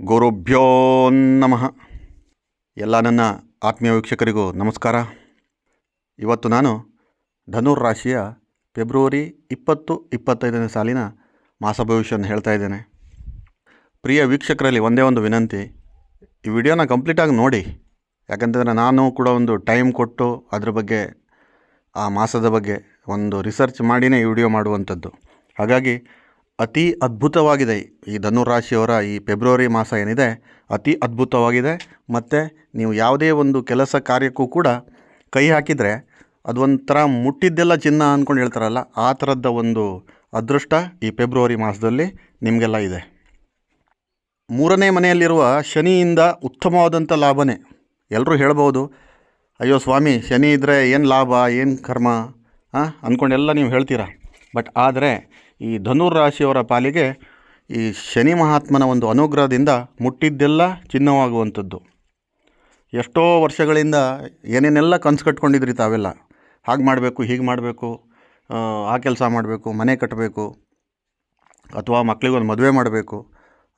ಗುರುಭ್ಯೋ ನಮಃ. ಎಲ್ಲ ನನ್ನ ಆತ್ಮೀಯ ವೀಕ್ಷಕರಿಗೂ ನಮಸ್ಕಾರ. ಇವತ್ತು ನಾನು ಧನುರ್ ರಾಶಿಯ ಫೆಬ್ರವರಿ ಇಪ್ಪತ್ತು ಇಪ್ಪತ್ತೈದನೇ ಸಾಲಿನ ಮಾಸ ಭವಿಷ್ಯವನ್ನು ಹೇಳ್ತಾ ಇದ್ದೇನೆ. ಪ್ರಿಯ ವೀಕ್ಷಕರಲ್ಲಿ ಒಂದೇ ಒಂದು ವಿನಂತಿ, ಈ ವಿಡಿಯೋನ ಕಂಪ್ಲೀಟಾಗಿ ನೋಡಿ. ಯಾಕಂತಂದರೆ ನಾನು ಕೂಡ ಒಂದು ಟೈಮ್ ಕೊಟ್ಟು ಅದ್ರ ಬಗ್ಗೆ, ಆ ಮಾಸದ ಬಗ್ಗೆ ಒಂದು ರಿಸರ್ಚ್ ಮಾಡಿನೇ ಈ ವಿಡಿಯೋ ಮಾಡುವಂಥದ್ದು. ಹಾಗಾಗಿ ಅತಿ ಅದ್ಭುತವಾಗಿದೆ. ಈ ಧನುರಾಶಿಯವರ ಈ ಫೆಬ್ರವರಿ ಮಾಸ ಏನಿದೆ, ಅತಿ ಅದ್ಭುತವಾಗಿದೆ. ಮತ್ತು ನೀವು ಯಾವುದೇ ಒಂದು ಕೆಲಸ ಕಾರ್ಯಕ್ಕೂ ಕೂಡ ಕೈ ಹಾಕಿದರೆ ಅದೊಂಥರ ಮುಟ್ಟಿದ್ದೆಲ್ಲ ಚಿನ್ನ ಅಂದ್ಕೊಂಡು ಹೇಳ್ತಾರಲ್ಲ, ಆ ಥರದ ಒಂದು ಅದೃಷ್ಟ ಈ ಫೆಬ್ರವರಿ ಮಾಸದಲ್ಲಿ ನಿಮಗೆಲ್ಲ ಇದೆ. ಮೂರನೇ ಮನೆಯಲ್ಲಿರುವ ಶನಿಯಿಂದ ಉತ್ತಮವಾದಂಥ ಲಾಭನೇ. ಎಲ್ಲರೂ ಹೇಳ್ಬೋದು, ಅಯ್ಯೋ ಸ್ವಾಮಿ, ಶನಿ ಇದ್ದರೆ ಏನು ಲಾಭ, ಏನು ಕರ್ಮ? ಹಾಂ ಅಂದ್ಕೊಂಡೆಲ್ಲ ನೀವು ಹೇಳ್ತೀರಾ. ಬಟ್ ಆದರೆ ಈ ಧನುರ್ ರಾಶಿಯವರ ಪಾಲಿಗೆ ಈ ಶನಿ ಮಹಾತ್ಮನ ಒಂದು ಅನುಗ್ರಹದಿಂದ ಮುಟ್ಟಿದ್ದೆಲ್ಲ ಚಿನ್ನವಾಗುವಂಥದ್ದು. ಎಷ್ಟೋ ವರ್ಷಗಳಿಂದ ಏನೇನೆಲ್ಲ ಕನಸು ಕಟ್ಕೊಂಡಿದ್ರಿ ತಾವೆಲ್ಲ? ಹಾಗೆ ಮಾಡಬೇಕು, ಹೀಗೆ ಮಾಡಬೇಕು, ಆ ಕೆಲಸ ಮಾಡಬೇಕು, ಮನೆ ಕಟ್ಟಬೇಕು ಅಥವಾ ಮಕ್ಕಳಿಗೊಂದು ಮದುವೆ ಮಾಡಬೇಕು,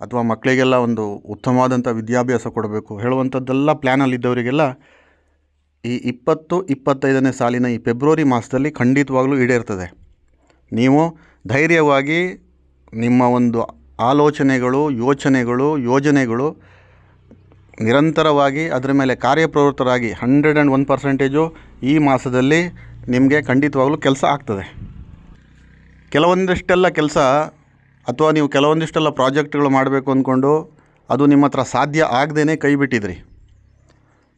ಅಥವಾ ಮಕ್ಕಳಿಗೆಲ್ಲ ಒಂದು ಉತ್ತಮವಾದಂಥ ವಿದ್ಯಾಭ್ಯಾಸ ಕೊಡಬೇಕು ಹೇಳುವಂಥದ್ದೆಲ್ಲ ಪ್ಲ್ಯಾನಲ್ಲಿದ್ದವರಿಗೆಲ್ಲ ಈ ಇಪ್ಪತ್ತು ಇಪ್ಪತ್ತೈದನೇ ಸಾಲಿನ ಈ ಫೆಬ್ರವರಿ ಮಾಸದಲ್ಲಿ ಖಂಡಿತವಾಗಲೂ ಈಡೇರ್ತದೆ. ನೀವು ಧೈರ್ಯವಾಗಿ ನಿಮ್ಮ ಒಂದು ಆಲೋಚನೆಗಳು, ಯೋಚನೆಗಳು, ಯೋಜನೆಗಳು ನಿರಂತರವಾಗಿ ಅದರ ಮೇಲೆ ಕಾರ್ಯಪ್ರವೃತ್ತರಾಗಿ ಹಂಡ್ರೆಡ್ ಆ್ಯಂಡ್ ಒನ್ ಪರ್ಸೆಂಟೇಜು ಈ ಮಾಸದಲ್ಲಿ ನಿಮಗೆ ಖಂಡಿತವಾಗಲೂ ಕೆಲಸ ಆಗ್ತದೆ. ಕೆಲವೊಂದಿಷ್ಟೆಲ್ಲ ಕೆಲಸ ಅಥವಾ ನೀವು ಕೆಲವೊಂದಿಷ್ಟೆಲ್ಲ ಪ್ರಾಜೆಕ್ಟ್ಗಳು ಮಾಡಬೇಕು ಅಂದ್ಕೊಂಡು ಅದು ನಿಮ್ಮ ಹತ್ರ ಸಾಧ್ಯ ಆಗದೇ ಕೈ ಬಿಟ್ಟಿದ್ರಿ.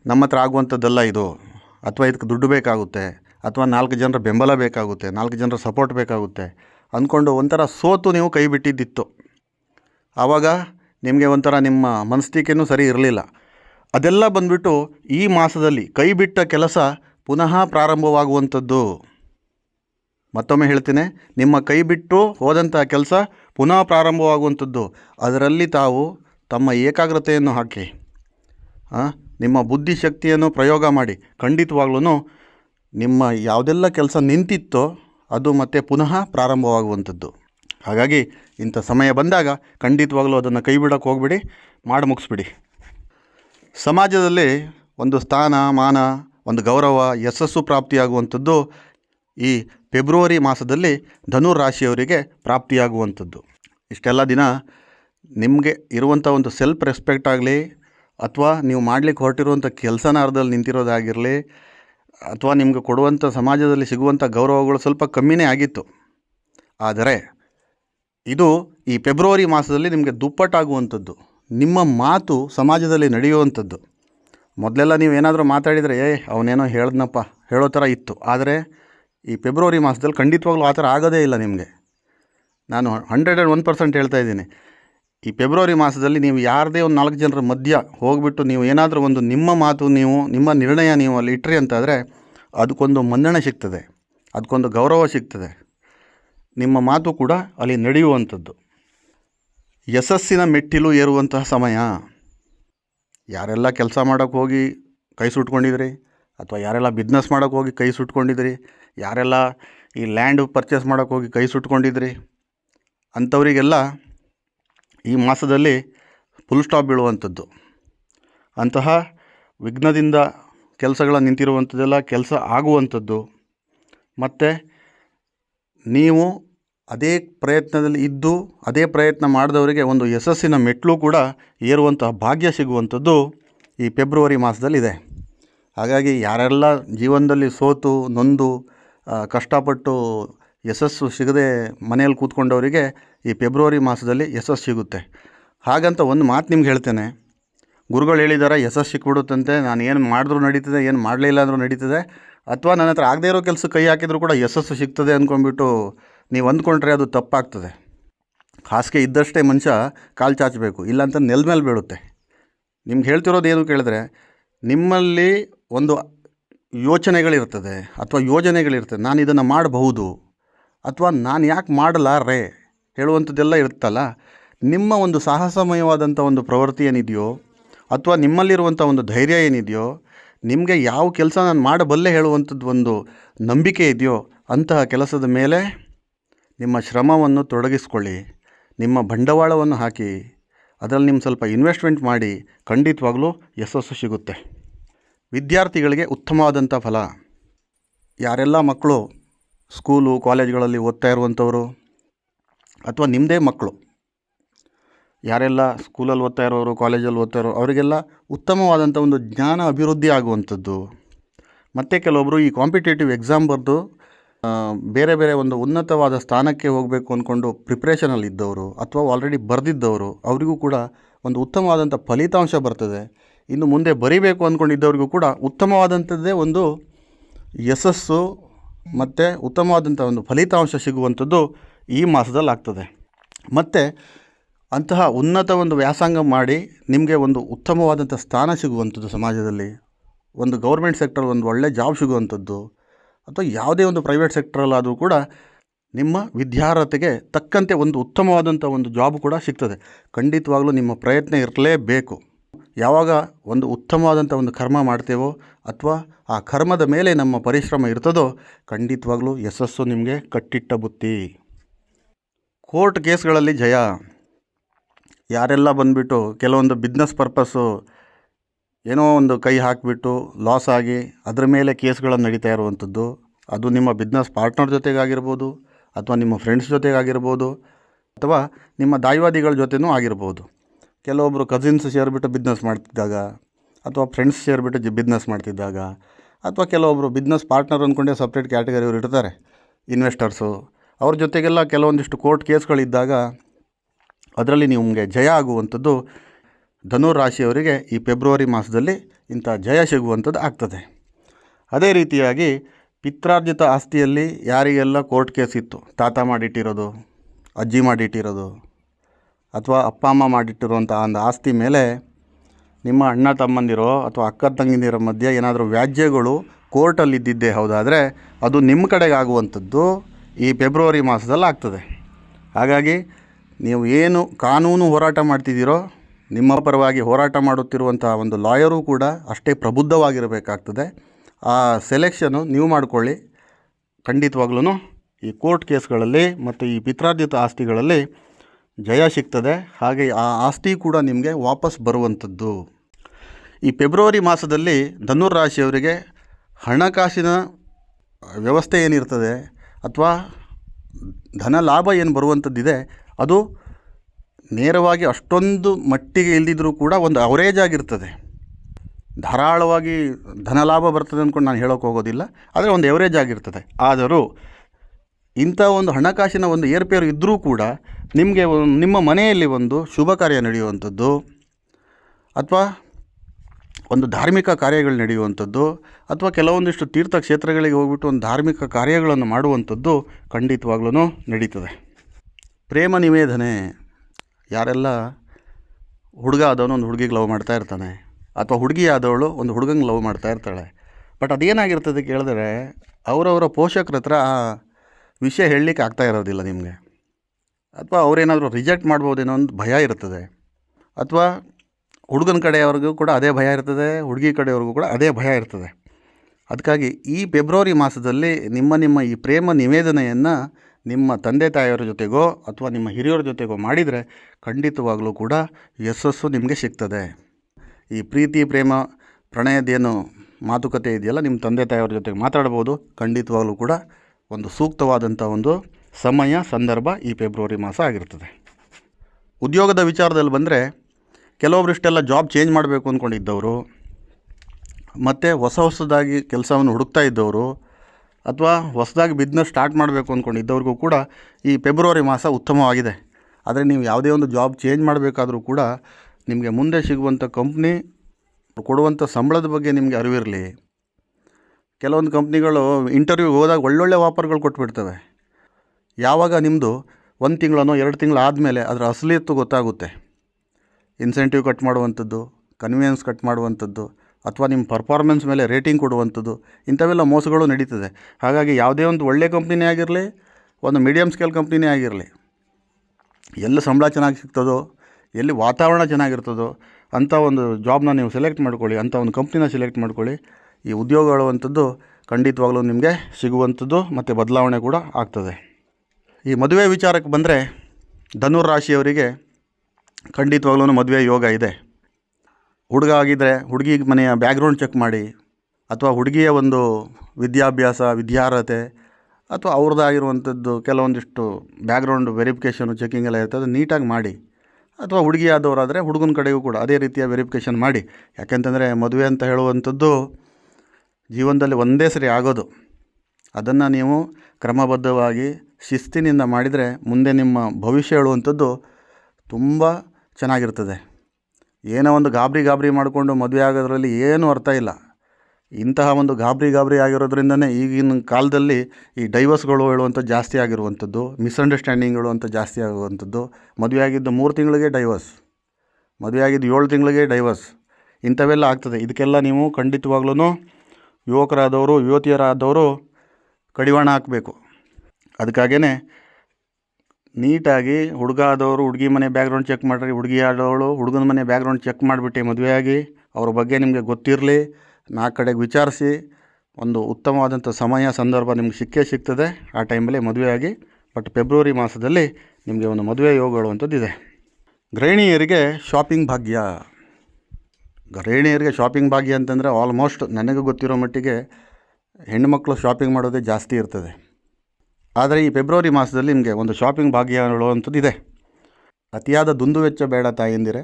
ನಮ್ಮ ಹತ್ರ ಆಗುವಂಥದ್ದಲ್ಲ ಇದು. ಅಥವಾ ಇದಕ್ಕೆ ದುಡ್ಡು ಬೇಕಾಗುತ್ತೆ. ಅಥವಾ ನಾಲ್ಕು ಜನರ ಬೆಂಬಲ ಬೇಕಾಗುತ್ತೆ. ನಾಲ್ಕು ಜನರ ಸಪೋರ್ಟ್ ಬೇಕಾಗುತ್ತೆ. ಅಂದ್ಕೊಂಡು ಒಂಥರ ಸೋತು ನೀವು ಕೈ ಬಿಟ್ಟಿದ್ದಿತ್ತು. ಆವಾಗ ನಿಮಗೆ ಒಂಥರ ನಿಮ್ಮ ಮನಸ್ಥಿಕೆಯೂ ಸರಿ ಇರಲಿಲ್ಲ. ಅದೆಲ್ಲ ಬಂದುಬಿಟ್ಟು ಈ ಮಾಸದಲ್ಲಿ ಕೈ ಬಿಟ್ಟ ಕೆಲಸ ಪುನಃ ಪ್ರಾರಂಭವಾಗುವಂಥದ್ದು. ಮತ್ತೊಮ್ಮೆ ಹೇಳ್ತೀನಿ, ನಿಮ್ಮ ಕೈ ಬಿಟ್ಟು ಹೋದಂಥ ಕೆಲಸ ಪುನಃ ಪ್ರಾರಂಭವಾಗುವಂಥದ್ದು. ಅದರಲ್ಲಿ ತಾವು ತಮ್ಮ ಏಕಾಗ್ರತೆಯನ್ನು ಹಾಕಿ ನಿಮ್ಮ ಬುದ್ಧಿಶಕ್ತಿಯನ್ನು ಪ್ರಯೋಗ ಮಾಡಿ. ಖಂಡಿತವಾಗ್ಲೂ ನಿಮ್ಮ ಯಾವುದೆಲ್ಲ ಕೆಲಸ ನಿಂತಿತ್ತೋ ಅದು ಮತ್ತೆ ಪುನಃ ಪ್ರಾರಂಭವಾಗುವಂಥದ್ದು. ಹಾಗಾಗಿ ಇಂಥ ಸಮಯ ಬಂದಾಗ ಖಂಡಿತವಾಗಲೂ ಅದನ್ನು ಕೈ ಬಿಡೋಕ್ಕೆ ಹೋಗ್ಬಿಡಿ, ಮಾಡಿ ಮುಗಿಸ್ಬಿಡಿ. ಸಮಾಜದಲ್ಲಿ ಒಂದು ಸ್ಥಾನ, ಮಾನ, ಒಂದು ಗೌರವ, ಯಶಸ್ಸು ಪ್ರಾಪ್ತಿಯಾಗುವಂಥದ್ದು ಈ ಫೆಬ್ರವರಿ ಮಾಸದಲ್ಲಿ ಧನು ರಾಶಿಯವರಿಗೆ ಪ್ರಾಪ್ತಿಯಾಗುವಂಥದ್ದು. ಇಷ್ಟೆಲ್ಲ ದಿನ ನಿಮಗೆ ಇರುವಂಥ ಒಂದು ಸೆಲ್ಫ್ ರೆಸ್ಪೆಕ್ಟ್ ಆಗಲಿ, ಅಥವಾ ನೀವು ಮಾಡಲಿಕ್ಕೆ ಹೊರಟಿರುವಂಥ ಕೆಲಸನ ಅರ್ಧದಲ್ಲಿ ನಿಂತಿರೋದಾಗಿರಲಿ ಅಥವಾ ನಿಮಗೆ ಕೊಡುವಂಥ ಸಮಾಜದಲ್ಲಿ ಸಿಗುವಂಥ ಗೌರವಗಳು ಸ್ವಲ್ಪ ಕಮ್ಮಿನೇ ಆಗಿತ್ತು. ಆದರೆ ಇದು ಈ ಫೆಬ್ರವರಿ ಮಾಸದಲ್ಲಿ ನಿಮಗೆ ದುಪ್ಪಟ್ಟಾಗುವಂಥದ್ದು. ನಿಮ್ಮ ಮಾತು ಸಮಾಜದಲ್ಲಿ ನಡೆಯುವಂಥದ್ದು. ಮೊದಲೆಲ್ಲ ನೀವು ಏನಾದರೂ ಮಾತಾಡಿದರೆ ಏ ಅವನೇನೋ ಹೇಳ್ದನಪ್ಪ, ಹೇಳೋ ಥರ ಇತ್ತು. ಆದರೆ ಈ ಫೆಬ್ರವರಿ ಮಾಸದಲ್ಲಿ ಖಂಡಿತವಾಗ್ಲೂ ಆ ಥರ ಆಗೋದೇ ಇಲ್ಲ ನಿಮಗೆ. ನಾನು ಹಂಡ್ರೆಡ್ ಆ್ಯಂಡ್ ಒನ್ ಪರ್ಸೆಂಟ್ ಹೇಳ್ತಾ ಇದ್ದೀನಿ. ಈ ಫೆಬ್ರವರಿ ಮಾಸದಲ್ಲಿ ನೀವು ಯಾರದೇ ಒಂದು ನಾಲ್ಕು ಜನರ ಮಧ್ಯ ಹೋಗಿಬಿಟ್ಟು ನೀವು ಏನಾದರೂ ಒಂದು ನಿಮ್ಮ ಮಾತು ನೀವು, ನಿಮ್ಮ ನಿರ್ಣಯ ನೀವು ಅಲ್ಲಿ ಇಟ್ರಿ ಅಂತಾದರೆ ಅದಕ್ಕೊಂದು ಮನ್ನಣೆ ಸಿಗ್ತದೆ. ಅದಕ್ಕೊಂದು ಗೌರವ ಸಿಗ್ತದೆ. ನಿಮ್ಮ ಮಾತು ಕೂಡ ಅಲ್ಲಿ ನಡೆಯುವಂಥದ್ದು. ಯಶಸ್ಸಿನ ಮೆಟ್ಟಿಲು ಏರುವಂತಹ ಸಮಯ. ಯಾರೆಲ್ಲ ಕೆಲಸ ಮಾಡೋಕ್ಕೆ ಹೋಗಿ ಕೈ ಸುಟ್ಕೊಂಡಿದ್ರಿ? ಅಥವಾ ಯಾರೆಲ್ಲ ಬಿಸ್ನೆಸ್ ಮಾಡೋಕ್ಕೆ ಹೋಗಿ ಕೈ ಸುಟ್ಕೊಂಡಿದ್ರಿ? ಯಾರೆಲ್ಲ ಈ ಲ್ಯಾಂಡ್ ಪರ್ಚೇಸ್ ಮಾಡೋಕ್ಕೆ ಹೋಗಿ ಕೈ ಸುಟ್ಕೊಂಡಿದ್ರಿ? ಅಂಥವರಿಗೆಲ್ಲ ಈ ಮಾಸದಲ್ಲಿ ಫುಲ್ ಸ್ಟಾಪ್ ಬೀಳುವಂಥದ್ದು. ಅಂತಹ ವಿಘ್ನದಿಂದ ಕೆಲಸಗಳ ನಿಂತಿರುವಂಥದ್ದೆಲ್ಲ ಕೆಲಸ ಆಗುವಂಥದ್ದು. ಮತ್ತು ನೀವು ಅದೇ ಪ್ರಯತ್ನದಲ್ಲಿ ಇದ್ದು, ಅದೇ ಪ್ರಯತ್ನ ಮಾಡಿದವರಿಗೆ ಒಂದು ಯಶಸ್ಸಿನ ಮೆಟ್ಟಲು ಕೂಡ ಏರುವಂತಹ ಭಾಗ್ಯ ಸಿಗುವಂಥದ್ದು ಈ ಫೆಬ್ರವರಿ ಮಾಸದಲ್ಲಿದೆ. ಹಾಗಾಗಿ ಯಾರೆಲ್ಲ ಜೀವನದಲ್ಲಿ ಸೋತು, ನೊಂದು ಕಷ್ಟಪಟ್ಟು ಯಶಸ್ಸು ಸಿಗದೆ ಮನೆಯಲ್ಲಿ ಕೂತ್ಕೊಂಡವರಿಗೆ ಈ ಫೆಬ್ರವರಿ ಮಾಸದಲ್ಲಿ ಯಶಸ್ಸು ಸಿಗುತ್ತೆ. ಹಾಗಂತ ಒಂದು ಮಾತು ನಿಮ್ಗೆ ಹೇಳ್ತೇನೆ. ಗುರುಗಳು ಹೇಳಿದಾರೆ, ಯಶಸ್ಸು ಸಿಕ್ಬಿಡುತ್ತಂತೆ. ನಾನು ಏನು ಮಾಡಿದ್ರೂ ನಡೀತದೆ, ಏನು ಮಾಡಲಿಲ್ಲ ಅಂದರೂ ನಡೀತದೆ. ಅಥವಾ ನನ್ನ ಹತ್ರ ಆಗದೇ ಇರೋ ಕೆಲಸ ಕೈ ಹಾಕಿದರೂ ಕೂಡ ಯಶಸ್ಸು ಸಿಗ್ತದೆ ಅಂದ್ಕೊಂಡ್ಬಿಟ್ಟು ನೀವು ಅಂದ್ಕೊಂಡ್ರೆ ಅದು ತಪ್ಪಾಗ್ತದೆ. ಹಾಸಿಗೆ ಇದ್ದಷ್ಟೇ ಮನುಷ್ಯ ಕಾಲು ಚಾಚಬೇಕು, ಇಲ್ಲಾಂತ ನೆಲದ ಮೇಲೆ ಬೀಳುತ್ತೆ. ನಿಮ್ಗೆ ಹೇಳ್ತಿರೋದು ಏನು ಕೇಳಿದ್ರೆ, ನಿಮ್ಮಲ್ಲಿ ಒಂದು ಯೋಚನೆಗಳಿರ್ತದೆ, ಅಥವಾ ಯೋಜನೆಗಳಿರ್ತದೆ. ನಾನು ಇದನ್ನು ಮಾಡಬಹುದು. ಅಥವಾ ನಾನು ಯಾಕೆ ಮಾಡಲಾರೆ ಹೇಳುವಂಥದ್ದೆಲ್ಲ ಇರುತ್ತಲ್ಲ? ನಿಮ್ಮ ಒಂದು ಸಾಹಸಮಯವಾದಂಥ ಒಂದು ಪ್ರವೃತ್ತಿ ಏನಿದೆಯೋ, ಅಥವಾ ನಿಮ್ಮಲ್ಲಿರುವಂಥ ಒಂದು ಧೈರ್ಯ ಏನಿದೆಯೋ, ನಿಮಗೆ ಯಾವ ಕೆಲಸ ನಾನು ಮಾಡಬಲ್ಲೆ ಹೇಳುವಂಥದ್ದು ಒಂದು ನಂಬಿಕೆ ಇದೆಯೋ, ಅಂತಹ ಕೆಲಸದ ಮೇಲೆ ನಿಮ್ಮ ಶ್ರಮವನ್ನು ತೊಡಗಿಸ್ಕೊಳ್ಳಿ. ನಿಮ್ಮ ಬಂಡವಾಳವನ್ನು ಹಾಕಿ. ಅದರಲ್ಲಿ ನಿಮ್ಮ ಸ್ವಲ್ಪ ಇನ್ವೆಸ್ಟ್ಮೆಂಟ್ ಮಾಡಿ. ಖಂಡಿತವಾಗಲೂ ಯಶಸ್ಸು ಸಿಗುತ್ತೆ. ವಿದ್ಯಾರ್ಥಿಗಳಿಗೆ ಉತ್ತಮವಾದಂಥ ಫಲ. ಯಾರೆಲ್ಲ ಮಕ್ಕಳು ಸ್ಕೂಲು, ಕಾಲೇಜ್ಗಳಲ್ಲಿ ಓದ್ತಾ ಇರುವಂಥವರು ಅಥವಾ ನಿಮ್ಮದೇ ಮಕ್ಕಳು, ಯಾರೆಲ್ಲ ಸ್ಕೂಲಲ್ಲಿ ಓದ್ತಾ ಇರೋರು, ಕಾಲೇಜಲ್ಲಿ ಓದ್ತಾ ಇರೋರು, ಅವರಿಗೆಲ್ಲ ಉತ್ತಮವಾದಂಥ ಒಂದು ಜ್ಞಾನ ಅಭಿವೃದ್ಧಿ ಆಗುವಂಥದ್ದು. ಮತ್ತು ಕೆಲವೊಬ್ಬರು ಈ ಕಾಂಪಿಟೇಟಿವ್ ಎಕ್ಸಾಮ್ ಬರೆದು ಬೇರೆ ಬೇರೆ ಒಂದು ಉನ್ನತವಾದ ಸ್ಥಾನಕ್ಕೆ ಹೋಗಬೇಕು ಅಂದ್ಕೊಂಡು ಪ್ರಿಪ್ರೇಷನಲ್ಲಿ ಇದ್ದವರು ಅಥವಾ ಆಲ್ರೆಡಿ ಬರೆದಿದ್ದವರು, ಅವರಿಗೂ ಕೂಡ ಒಂದು ಉತ್ತಮವಾದಂಥ ಫಲಿತಾಂಶ ಬರ್ತದೆ. ಇನ್ನು ಮುಂದೆ ಬರಿಬೇಕು ಅಂದ್ಕೊಂಡಿದ್ದವ್ರಿಗೂ ಕೂಡ ಉತ್ತಮವಾದಂಥದ್ದೇ ಒಂದು ಯಶಸ್ಸು ಮತ್ತು ಉತ್ತಮವಾದಂಥ ಒಂದು ಫಲಿತಾಂಶ ಸಿಗುವಂಥದ್ದು ಈ ಮಾಸದಲ್ಲಿ ಆಗ್ತದೆ ಮತ್ತು ಅಂತಹ ಉನ್ನತ ಒಂದು ವ್ಯಾಸಂಗ ಮಾಡಿ ನಿಮಗೆ ಒಂದು ಉತ್ತಮವಾದಂಥ ಸ್ಥಾನ ಸಿಗುವಂಥದ್ದು ಸಮಾಜದಲ್ಲಿ. ಒಂದು ಗೌರ್ಮೆಂಟ್ ಸೆಕ್ಟರ್ ಒಂದು ಒಳ್ಳೆ ಜಾಬ್ ಸಿಗುವಂಥದ್ದು ಅಥವಾ ಯಾವುದೇ ಒಂದು ಪ್ರೈವೇಟ್ ಸೆಕ್ಟ್ರಲ್ಲಾದರೂ ಕೂಡ ನಿಮ್ಮ ವಿದ್ಯಾರ್ಹತೆಗೆ ತಕ್ಕಂತೆ ಒಂದು ಉತ್ತಮವಾದಂಥ ಒಂದು ಜಾಬ್ ಕೂಡ ಸಿಗ್ತದೆ. ಖಂಡಿತವಾಗ್ಲೂ ನಿಮ್ಮ ಪ್ರಯತ್ನ ಇರಲೇಬೇಕು. ಯಾವಾಗ ಒಂದು ಉತ್ತಮವಾದಂಥ ಒಂದು ಕರ್ಮ ಮಾಡ್ತೇವೋ ಅಥವಾ ಆ ಕರ್ಮದ ಮೇಲೆ ನಮ್ಮ ಪರಿಶ್ರಮ ಇರ್ತದೋ ಖಂಡಿತವಾಗ್ಲೂ ಯಶಸ್ಸು ನಿಮಗೆ ಕಟ್ಟಿಟ್ಟ ಬುತ್ತಿ. ಕೋರ್ಟ್ ಕೇಸ್ಗಳಲ್ಲಿ ಜಯ. ಯಾರೆಲ್ಲ ಬಂದುಬಿಟ್ಟು ಕೆಲವೊಂದು ಬಿಸ್ನೆಸ್ ಪರ್ಪಸ್ಸು ಏನೋ ಒಂದು ಕೈ ಹಾಕಿಬಿಟ್ಟು ಲಾಸ್ ಆಗಿ ಅದರ ಮೇಲೆ ಕೇಸ್ಗಳನ್ನು ನಡೀತಾ ಇರುವಂಥದ್ದು, ಅದು ನಿಮ್ಮ ಬಿಸ್ನೆಸ್ ಪಾರ್ಟ್ನರ್ ಜೊತೆಗಾಗಿರ್ಬೋದು ಅಥವಾ ನಿಮ್ಮ ಫ್ರೆಂಡ್ಸ್ ಜೊತೆಗಾಗಿರ್ಬೋದು ಅಥವಾ ನಿಮ್ಮ ದಾಯವಾದಿಗಳ ಜೊತೆನೂ ಆಗಿರ್ಬೋದು. ಕೆಲವೊಬ್ಬರು ಕಸಿನ್ಸ್ ಸೇರಿಬಿಟ್ಟು ಬಿಸ್ನೆಸ್ ಮಾಡ್ತಿದ್ದಾಗ, ಅಥವಾ ಫ್ರೆಂಡ್ಸ್ ಸೇರಿಬಿಟ್ಟು ಜಿ ಬಿಸ್ನೆಸ್ ಮಾಡ್ತಿದ್ದಾಗ, ಅಥವಾ ಕೆಲವೊಬ್ಬರು ಬಿಸ್ನೆಸ್ ಪಾರ್ಟ್ನರ್ ಅಂದ್ಕೊಂಡೇ ಸಪ್ರೇಟ್ ಕ್ಯಾಟಗರಿಯವರು ಇರ್ತಾರೆ ಇನ್ವೆಸ್ಟರ್ಸು ಅವ್ರ ಜೊತೆಗೆಲ್ಲ ಕೆಲವೊಂದಿಷ್ಟು ಕೋರ್ಟ್ ಕೇಸ್ಗಳಿದ್ದಾಗ ಅದರಲ್ಲಿ ನಿಮಗೆ ಜಯ ಆಗುವಂಥದ್ದು ಧನುರ್ ರಾಶಿಯವರಿಗೆ ಈ ಫೆಬ್ರವರಿ ಮಾಸದಲ್ಲಿ ಇಂಥ ಜಯ ಸಿಗುವಂಥದ್ದು ಆಗ್ತದೆ. ಅದೇ ರೀತಿಯಾಗಿ ಪಿತ್ರಾರ್ಜಿತ ಆಸ್ತಿಯಲ್ಲಿ ಯಾರಿಗೆಲ್ಲ ಕೋರ್ಟ್ ಕೇಸ್ ಇತ್ತು, ತಾತ ಮಾಡಿಟ್ಟಿರೋದು, ಅಜ್ಜಿ ಮಾಡಿಟ್ಟಿರೋದು ಅಥವಾ ಅಪ್ಪ, ಅಮ್ಮ ಮಾಡಿಟ್ಟಿರುವಂಥ ಒಂದು ಆಸ್ತಿ ಮೇಲೆ ನಿಮ್ಮ ಅಣ್ಣ, ತಮ್ಮಂದಿರೋ ಅಥವಾ ಅಕ್ಕ ತಂಗಿಂದಿರೋ ಮಧ್ಯೆ ಏನಾದರೂ ವ್ಯಾಜ್ಯಗಳು ಕೋರ್ಟಲ್ಲಿ ಇದ್ದಿದ್ದೇ ಹೌದಾದರೆ ಅದು ನಿಮ್ಮ ಕಡೆಗೆ ಆಗುವಂಥದ್ದು ಈ ಫೆಬ್ರವರಿ ಮಾಸದಲ್ಲಿ ಆಗ್ತದೆ. ಹಾಗಾಗಿ ನೀವು ಏನು ಕಾನೂನು ಹೋರಾಟ ಮಾಡ್ತಿದ್ದೀರೋ, ನಿಮ್ಮ ಪರವಾಗಿ ಹೋರಾಟ ಮಾಡುತ್ತಿರುವಂಥ ಒಂದು ಲಾಯರು ಕೂಡ ಅಷ್ಟೇ ಪ್ರಬುದ್ಧವಾಗಿರಬೇಕಾಗ್ತದೆ. ಆ ಸೆಲೆಕ್ಷನು ನೀವು ಮಾಡಿಕೊಳ್ಳಿ. ಖಂಡಿತವಾಗ್ಲೂ ಈ ಕೋರ್ಟ್ ಕೇಸ್ಗಳಲ್ಲಿ ಮತ್ತು ಈ ಪಿತ್ರಾರ್ಜಿತ ಆಸ್ತಿಗಳಲ್ಲಿ ಜಯ ಸಿಗ್ತದೆ. ಹಾಗೆ ಆ ಆಸ್ತಿ ಕೂಡ ನಿಮಗೆ ವಾಪಸ್ ಬರುವಂಥದ್ದು ಈ ಫೆಬ್ರವರಿ ಮಾಸದಲ್ಲಿ ಧನುರ್ ರಾಶಿಯವರಿಗೆ ಹಣಕಾಸಿನ ವ್ಯವಸ್ಥೆ ಏನಿರ್ತದೆ ಅಥವಾ ಧನ ಲಾಭ ಏನು ಬರುವಂಥದ್ದಿದೆ ಅದು ನೇರವಾಗಿ ಅಷ್ಟೊಂದು ಮಟ್ಟಿಗೆ ಇಲ್ದಿದ್ರೂ ಕೂಡ ಒಂದು ಅವರೇಜ್ ಆಗಿರ್ತದೆ. ಧಾರಾಳವಾಗಿ ಧನ ಲಾಭ ಬರ್ತದೆ ಅಂದ್ಕೊಂಡು ನಾನು ಹೇಳೋಕೆ ಹೋಗೋದಿಲ್ಲ, ಆದರೆ ಒಂದು ಎವರೇಜ್ ಆಗಿರ್ತದೆ. ಆದರೂ ಇಂಥ ಒಂದು ಹಣಕಾಸಿನ ಒಂದು ಏರ್ಪೇರು ಇದ್ದರೂ ಕೂಡ ನಿಮಗೆ ನಿಮ್ಮ ಮನೆಯಲ್ಲಿ ಒಂದು ಶುಭ ಕಾರ್ಯ ನಡೆಯುವಂಥದ್ದು ಅಥವಾ ಒಂದು ಧಾರ್ಮಿಕ ಕಾರ್ಯಗಳು ನಡೆಯುವಂಥದ್ದು ಅಥವಾ ಕೆಲವೊಂದಿಷ್ಟು ತೀರ್ಥಕ್ಷೇತ್ರಗಳಿಗೆ ಹೋಗ್ಬಿಟ್ಟು ಒಂದು ಧಾರ್ಮಿಕ ಕಾರ್ಯಗಳನ್ನು ಮಾಡುವಂಥದ್ದು ಖಂಡಿತವಾಗ್ಲೂ ನಡೀತದೆ. ಪ್ರೇಮ ನಿವೇದನೆ. ಯಾರೆಲ್ಲ ಹುಡುಗ ಆದವನು ಒಂದು ಹುಡುಗಿಗೆ ಲವ್ ಮಾಡ್ತಾ ಇರ್ತಾನೆ ಅಥವಾ ಹುಡುಗಿ ಆದವಳು ಒಂದು ಹುಡುಗಂಗೆ ಲವ್ ಮಾಡ್ತಾ ಇರ್ತಾಳೆ. ಬಟ್ ಅದೇನಾಗಿರ್ತದೆ ಕೇಳಿದ್ರೆ ಅವರವರ ಪೋಷಕರ ಹತ್ರ ಆ ವಿಷಯ ಹೇಳಲಿಕ್ಕೆ ಆಗ್ತಾ ಇರೋದಿಲ್ಲ ನಿಮಗೆ. ಅಥವಾ ಅವರೇನಾದರೂ ರಿಜೆಕ್ಟ್ ಮಾಡ್ಬೋದೇನೋ ಒಂದು ಭಯ ಇರ್ತದೆ. ಅಥವಾ ಹುಡುಗನ ಕಡೆಯವ್ರಿಗೂ ಕೂಡ ಅದೇ ಭಯ ಇರ್ತದೆ, ಹುಡುಗಿ ಕಡೆಯವ್ರಿಗೂ ಕೂಡ ಅದೇ ಭಯ ಇರ್ತದೆ. ಅದಕ್ಕಾಗಿ ಈ ಫೆಬ್ರವರಿ ಮಾಸದಲ್ಲಿ ನಿಮ್ಮ ನಿಮ್ಮ ಈ ಪ್ರೇಮ ನಿವೇದನೆಯನ್ನು ನಿಮ್ಮ ತಂದೆ ತಾಯಿಯವರ ಜೊತೆಗೋ ಅಥವಾ ನಿಮ್ಮ ಹಿರಿಯರ ಜೊತೆಗೋ ಮಾಡಿದರೆ ಖಂಡಿತವಾಗಲೂ ಕೂಡ ಯಶಸ್ಸು ನಿಮಗೆ ಸಿಗ್ತದೆ. ಈ ಪ್ರೀತಿ, ಪ್ರೇಮ ಪ್ರಣಯದೇನು ಮಾತುಕತೆ ಇದೆಯಲ್ಲ, ನಿಮ್ಮ ತಂದೆ ತಾಯಿಯವ್ರ ಜೊತೆಗೆ ಮಾತಾಡ್ಬೋದು, ಖಂಡಿತವಾಗಲೂ ಕೂಡ ಒಂದು ಸೂಕ್ತವಾದಂಥ ಒಂದು ಸಮಯ, ಸಂದರ್ಭ ಈ ಫೆಬ್ರವರಿ ಮಾಸ ಆಗಿರ್ತದೆ. ಉದ್ಯೋಗದ ವಿಚಾರದಲ್ಲಿ ಬಂದರೆ ಕೆಲವೊಬ್ರು ಇಷ್ಟೆಲ್ಲ ಜಾಬ್ ಚೇಂಜ್ ಮಾಡಬೇಕು ಅಂದ್ಕೊಂಡಿದ್ದವರು, ಮತ್ತು ಹೊಸ ಹೊಸದಾಗಿ ಕೆಲಸವನ್ನು ಹುಡುಕ್ತಾ ಇದ್ದವರು, ಅಥವಾ ಹೊಸದಾಗಿ ಬಿಸ್ನೆಸ್ ಸ್ಟಾರ್ಟ್ ಮಾಡಬೇಕು ಅಂದ್ಕೊಂಡಿದ್ದವ್ರಿಗೂ ಕೂಡ ಈ ಫೆಬ್ರವರಿ ಮಾಸ ಉತ್ತಮವಾಗಿದೆ. ಆದರೆ ನೀವು ಯಾವುದೇ ಒಂದು ಜಾಬ್ ಚೇಂಜ್ ಮಾಡಬೇಕಾದರೂ ಕೂಡ ನಿಮಗೆ ಮುಂದೆ ಸಿಗುವಂಥ ಕಂಪ್ನಿ ಕೊಡುವಂಥ ಸಂಬಳದ ಬಗ್ಗೆ ನಿಮಗೆ ಅರಿವಿರಲಿ. ಕೆಲವೊಂದು ಕಂಪ್ನಿಗಳು ಇಂಟರ್ವ್ಯೂಗೆ ಹೋದಾಗ ಒಳ್ಳೊಳ್ಳೆ ಆಫರ್ಗಳು ಕೊಟ್ಬಿಡ್ತವೆ. ಯಾವಾಗ ನಿಮ್ಮದು ಒಂದು ತಿಂಗಳನೋ ಎರಡು ತಿಂಗಳು ಆದಮೇಲೆ ಅದರ ಅಸಲಿಯತ್ತು ಗೊತ್ತಾಗುತ್ತೆ. ಇನ್ಸೆಂಟಿವ್ ಕಟ್ ಮಾಡುವಂಥದ್ದು ಕನ್ವಿಯನ್ಸ್ ಕಟ್ ಮಾಡುವಂಥದ್ದು, ಅಥವಾ ನಿಮ್ಮ ಪರ್ಫಾರ್ಮೆನ್ಸ್ ಮೇಲೆ ರೇಟಿಂಗ್ ಕೊಡುವಂಥದ್ದು, ಇಂಥವೆಲ್ಲ ಮೋಸಗಳು ನಡೀತದೆ. ಹಾಗಾಗಿ ಯಾವುದೇ ಒಂದು ಒಳ್ಳೆ ಕಂಪ್ನಿನೇ ಆಗಿರಲಿ, ಒಂದು ಮೀಡಿಯಮ್ ಸ್ಕೇಲ್ ಕಂಪ್ನಿನೇ ಆಗಿರಲಿ, ಎಲ್ಲಿ ಸಂಬಳ ಚೆನ್ನಾಗಿ ಸಿಗ್ತದೋ, ಎಲ್ಲಿ ವಾತಾವರಣ ಚೆನ್ನಾಗಿರ್ತದೋ, ಅಂಥ ಒಂದು ಜಾಬ್ನ ನೀವು ಸೆಲೆಕ್ಟ್ ಮಾಡ್ಕೊಳ್ಳಿ, ಅಂಥ ಒಂದು ಕಂಪ್ನಿನ ಸೆಲೆಕ್ಟ್ ಮಾಡ್ಕೊಳ್ಳಿ ಈ ಉದ್ಯೋಗಗಳವಂಥದ್ದು ಖಂಡಿತವಾಗ್ಲೂ ನಿಮಗೆ ಸಿಗುವಂಥದ್ದು ಮತ್ತು ಬದಲಾವಣೆ ಕೂಡ ಆಗ್ತದೆ. ಈ ಮದುವೆ ವಿಚಾರಕ್ಕೆ ಬಂದರೆ ಧನುರ್ ರಾಶಿಯವರಿಗೆ ಖಂಡಿತವಾಗ್ಲೂ ಮದುವೆ ಯೋಗ ಇದೆ. ಹುಡುಗ ಆಗಿದ್ದರೆ ಹುಡುಗಿ ಮನೆಯ ಬ್ಯಾಕ್ಗ್ರೌಂಡ್ ಚೆಕ್ ಮಾಡಿ ಅಥವಾ ಹುಡುಗಿಯ ಒಂದು ವಿದ್ಯಾಭ್ಯಾಸ, ವಿದ್ಯಾರ್ಹತೆ ಅಥವಾ ಅವ್ರದ್ದಾಗಿರುವಂಥದ್ದು ಕೆಲವೊಂದಿಷ್ಟು ಬ್ಯಾಕ್ಗ್ರೌಂಡ್ ವೆರಿಫಿಕೇಷನು ಚೆಕಿಂಗ್ ಎಲ್ಲ ಇರ್ತದೆ ನೀಟಾಗಿ ಮಾಡಿ. ಅಥವಾ ಹುಡುಗಿಯಾದವರಾದರೆ ಹುಡುಗನ ಕಡೆಗೂ ಕೂಡ ಅದೇ ರೀತಿಯ ವೆರಿಫಿಕೇಷನ್ ಮಾಡಿ. ಯಾಕೆಂತಂದರೆ ಮದುವೆ ಅಂತ ಹೇಳುವಂಥದ್ದು ಜೀವನದಲ್ಲಿ ಒಂದೇ ಸರಿ ಆಗೋದು. ಅದನ್ನು ನೀವು ಕ್ರಮಬದ್ಧವಾಗಿ ಶಿಸ್ತಿನಿಂದ ಮಾಡಿದರೆ ಮುಂದೆ ನಿಮ್ಮ ಭವಿಷ್ಯ ಹೇಳುವಂಥದ್ದು ತುಂಬ ಚೆನ್ನಾಗಿರ್ತದೆ ಏನೋ ಒಂದು ಗಾಬರಿ ಗಾಬರಿ ಮಾಡಿಕೊಂಡು ಮದುವೆ ಆಗೋದ್ರಲ್ಲಿ ಏನೂ ಅರ್ಥ ಇಲ್ಲ. ಇಂತಹ ಒಂದು ಗಾಬರಿ ಗಾಬರಿ ಆಗಿರೋದ್ರಿಂದನೇ ಈಗಿನ ಕಾಲದಲ್ಲಿ ಈ ಡೈವರ್ಸ್ಗಳು ಹೇಳುವಂಥದ್ದು ಜಾಸ್ತಿ ಆಗಿರುವಂಥದ್ದು ಮಿಸ್ಅಂಡರ್ಸ್ಟ್ಯಾಂಡಿಂಗ್ಗಳು ಅಂತ ಜಾಸ್ತಿ ಆಗುವಂಥದ್ದು. ಮದುವೆ ಆಗಿದ್ದು ಮೂರು ತಿಂಗಳಿಗೆ ಡೈವರ್ಸ್, ಮದುವೆ ಆಗಿದ್ದು ಏಳು ತಿಂಗಳಿಗೆ ಡೈವರ್ಸ್, ಇಂಥವೆಲ್ಲ ಆಗ್ತದೆ. ಇದಕ್ಕೆಲ್ಲ ನೀವು ಖಂಡಿತವಾಗ್ಲೂ ಯುವಕರಾದವರು, ಯುವತಿಯರಾದವರು ಕಡಿವಾಣ ಹಾಕಬೇಕು. ಅದಕ್ಕಾಗೇ ನೀಟಾಗಿ ಹುಡುಗ ಆದವರು ಹುಡುಗಿ ಮನೆ ಬ್ಯಾಗ್ರೌಂಡ್ ಚೆಕ್ ಮಾಡಿರಿ, ಹುಡುಗಿ ಆದವಳು, ಹುಡುಗನ ಮನೆ ಬ್ಯಾಗ್ರೌಂಡ್ ಚೆಕ್ ಮಾಡಿಬಿಟ್ಟು ಮದುವೆಯಾಗಿ ಅವ್ರ ಬಗ್ಗೆ ನಿಮಗೆ ಗೊತ್ತಿರಲಿ. ನಾಲ್ಕು ಕಡೆಗೆ ವಿಚಾರಿಸಿ ಒಂದು ಉತ್ತಮವಾದಂಥ ಸಮಯ, ಸಂದರ್ಭ ನಿಮ್ಗೆ ಸಿಕ್ಕೇ ಸಿಗ್ತದೆ. ಆ ಟೈಮಲ್ಲಿ ಮದುವೆಯಾಗಿ ಬಟ್ ಫೆಬ್ರವರಿ ಮಾಸದಲ್ಲಿ ನಿಮಗೆ ಒಂದು ಮದುವೆ ಯೋಗಗಳು ಅಂಥದ್ದು ಇದೆ ಗೃಹಿಣಿಯರಿಗೆ ಶಾಪಿಂಗ್ ಭಾಗ್ಯ. ಗೃಹಿಣಿಯರಿಗೆ ಶಾಪಿಂಗ್ ಭಾಗ್ಯ ಅಂತಂದರೆ ಆಲ್ಮೋಸ್ಟ್ ನನಗೆ ಗೊತ್ತಿರೋ ಮಟ್ಟಿಗೆ ಹೆಣ್ಣುಮಕ್ಕಳು ಶಾಪಿಂಗ್ ಮಾಡೋದೇ ಜಾಸ್ತಿ ಇರ್ತದೆ. ಆದರೆ ಈ ಫೆಬ್ರವರಿ ಮಾಸದಲ್ಲಿ ನಿಮಗೆ ಒಂದು ಶಾಪಿಂಗ್ ಭಾಗ್ಯ ಹೇಳುವಂಥದ್ದು ಇದೆ. ಅತಿಯಾದ ದುಂದು ವೆಚ್ಚ ಬೇಡ ತಾಯಿಂದಿರೆ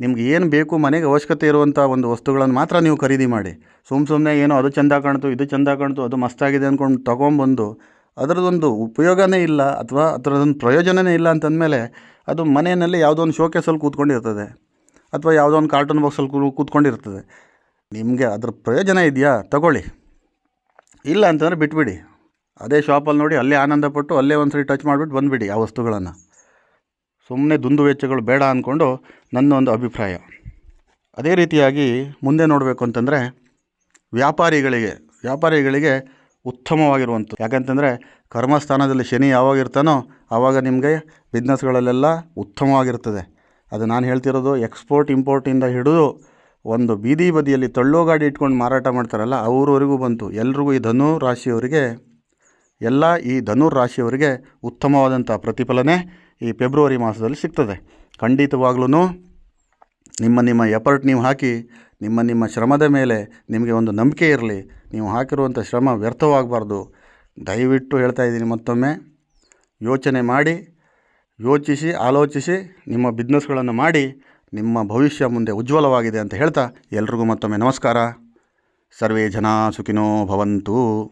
ನಿಮ್ಗೆ ಏನು ಬೇಕು, ಮನೆಗೆ ಅವಶ್ಯಕತೆ ಇರುವಂಥ ಒಂದು ವಸ್ತುಗಳನ್ನು ಮಾತ್ರ ನೀವು ಖರೀದಿ ಮಾಡಿ. ಸುಮ್ಮ ಸುಮ್ಮನೆ ಏನೋ ಅದು ಚೆಂದ ಕಾಣ್ತು, ಇದು ಚೆಂದ ಕಾಣ್ತು, ಅದು ಮಸ್ತಾಗಿದೆ ಅಂದ್ಕೊಂಡು ತೊಗೊಂಬಂದು ಅದರದೊಂದು ಉಪಯೋಗನೇ ಇಲ್ಲ ಅಥವಾ ಅದರದೊಂದು ಪ್ರಯೋಜನವೇ ಇಲ್ಲ ಅಂತಂದಮೇಲೆ ಅದು ಮನೆಯಲ್ಲಿ ಯಾವುದೋ ಒಂದು ಶೋಕೇಸಲ್ಲಿ ಕೂತ್ಕೊಂಡಿರ್ತದೆ. ಅಥವಾ ಯಾವುದೋ ಒಂದು ಕಾರ್ಟೂನ್ ಬಾಕ್ಸಲ್ಲಿ ಕೂತ್ಕೊಂಡಿರ್ತದೆ. ನಿಮಗೆ ಅದ್ರ ಪ್ರಯೋಜನ ಇದೆಯಾ? ತಗೊಳ್ಳಿ. ಇಲ್ಲ ಅಂತಂದರೆ ಬಿಟ್ಬಿಡಿ. ಅದೇ ಶಾಪಲ್ಲಿ ನೋಡಿ ಅಲ್ಲೇ ಆನಂದಪಟ್ಟು ಅಲ್ಲೇ ಒಂದು ಸರಿ ಟಚ್ ಮಾಡಿಬಿಟ್ಟು ಬಂದುಬಿಡಿ ಆ ವಸ್ತುಗಳನ್ನು. ಸುಮ್ಮನೆ ದುಂದು ವೆಚ್ಚಗಳು ಬೇಡ ಅಂದ್ಕೊಂಡು ನನ್ನ ಒಂದು ಅಭಿಪ್ರಾಯ. ಅದೇ ರೀತಿಯಾಗಿ ಮುಂದೆ ನೋಡಬೇಕು ಅಂತಂದರೆ ವ್ಯಾಪಾರಿಗಳಿಗೆ ವ್ಯಾಪಾರಿಗಳಿಗೆ ಉತ್ತಮವಾಗಿರುವಂಥ ಯಾಕಂತಂದರೆ ಕರ್ಮಸ್ಥಾನದಲ್ಲಿ ಶನಿ ಯಾವಾಗ ಇರ್ತಾನೋ ಆವಾಗ ನಿಮಗೆ ಬಿಸ್ನೆಸ್ಗಳಲ್ಲೆಲ್ಲ ಉತ್ತಮವಾಗಿರ್ತದೆ. ಅದು ನಾನು ಹೇಳ್ತಿರೋದು ಎಕ್ಸ್ಪೋರ್ಟ್ ಇಂಪೋರ್ಟಿಂದ ಹಿಡಿದು ಒಂದು ಬೀದಿ ಬದಿಯಲ್ಲಿ ತಳ್ಳೋ ಗಾಡಿ ಇಟ್ಕೊಂಡು ಮಾರಾಟ ಮಾಡ್ತಾರಲ್ಲ, ಅವ್ರವರೆಗೂ ಬಂತು. ಎಲ್ರಿಗೂ ಈ ಧನು ರಾಶಿಯವರಿಗೆ, ಎಲ್ಲ ಈ ಧನುರ್ ರಾಶಿಯವರಿಗೆ ಉತ್ತಮವಾದಂಥ ಪ್ರತಿಫಲನೆ ಈ ಫೆಬ್ರವರಿ ಮಾಸದಲ್ಲಿ ಸಿಗ್ತದೆ. ಖಂಡಿತವಾಗ್ಲೂ ನಿಮ್ಮ ನಿಮ್ಮ ಎಫರ್ಟ್ ನೀವು ಹಾಕಿ, ನಿಮ್ಮ ನಿಮ್ಮ ಶ್ರಮದ ಮೇಲೆ ನಿಮಗೆ ಒಂದು ನಂಬಿಕೆ ಇರಲಿ. ನೀವು ಹಾಕಿರುವಂಥ ಶ್ರಮ ವ್ಯರ್ಥವಾಗಬಾರ್ದು. ದಯವಿಟ್ಟು ಹೇಳ್ತಾ ಇದ್ದೀನಿ ಮತ್ತೊಮ್ಮೆ. ಯೋಚನೆ ಮಾಡಿ ಯೋಚಿಸಿ, ಆಲೋಚಿಸಿ, ನಿಮ್ಮ ಬಿಸ್ನೆಸ್ಗಳನ್ನು ಮಾಡಿ, ನಿಮ್ಮ ಭವಿಷ್ಯ ಮುಂದೆ ಉಜ್ವಲವಾಗಿದೆ ಅಂತ ಹೇಳ್ತಾ ಎಲ್ರಿಗೂ ಮತ್ತೊಮ್ಮೆ ನಮಸ್ಕಾರ. ಸರ್ವೇ ಜನ ಸುಖಿನೋ ಭವಂತು.